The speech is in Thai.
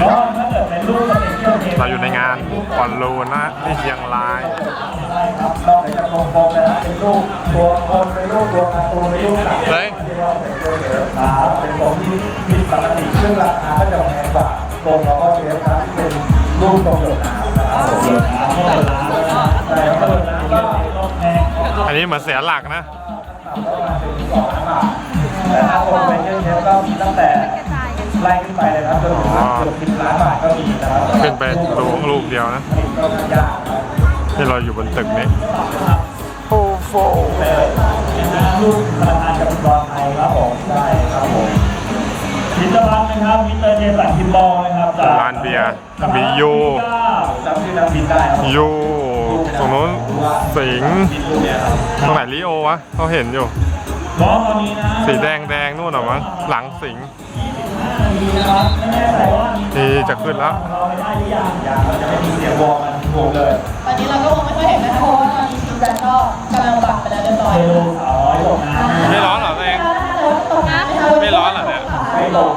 ก็ถ้าเกิดเป็นรูปสเปเชียลเกมเราอยู่ในงานบอลลูนนะที่เชียงรายใช่ครับนอกจากจะกลมๆนะฮะเป็นรูปตัวคนเป็นรูปตัวการ์ตูนเป็นรูปหนังเฮ้ยเราเป็นตัวเหนือครับเป็นตรงที่ผิดปกติซึ่งราคาก็จะแพงกว่าตรงแล้วก็เชฟครับเป็นรูปตรงหยดน้ำนะครับหยดน้ำก็หยดน้ำใช่ครับหยดน้ำก็อันนี้เหมือนเสียหลักนะประมาณถึงสองล้านบาทแต่ถ้าโปรเฟชชั่น ไล่ขึ้นไปเลยครับจนถึงเกือบสิบล้านบาทก็มีนะครับขึ้นไปดูรูปเดียวนะ ก็ทำยากครับที่เราอยู่บนตึกนี้โอ้โหลูกธนาคารกสิกรไทยครับผมได้ครับผมมิสเตอร์บัคนะครับมิสเตอร์เจสันทิมบอลนะครับจากร้านเบียร์มียูจำชื่อนักบินได้ครับยูตรงนู้นสิงห์บินลูกเนี่ยครับตรงไหนลิโอวะเขาเห็นอยู่น้องตอนนี้นะสีแดงแดงนู่นเหรอมั้งหลังสิง ห์มีนะครับไม่แน่ใจว่ามีนี่จะขึ้นแล้วเราไม่ได้หรือยังยังเราจะไม่มีเสียงวอลกันโผมเลยตอนนี้เราก็คงไม่ค่อยเห็นนะคะเพราะว่าตอนนี้ทีมจันก็กำลังปรับไปแล้วเรียบร้อยเทโลสาวน้อยตกน้ำไม่ร้อนเหรอตัวเองตกน้ำไม่ร้อนเหรอเนี่ย ไม่ตก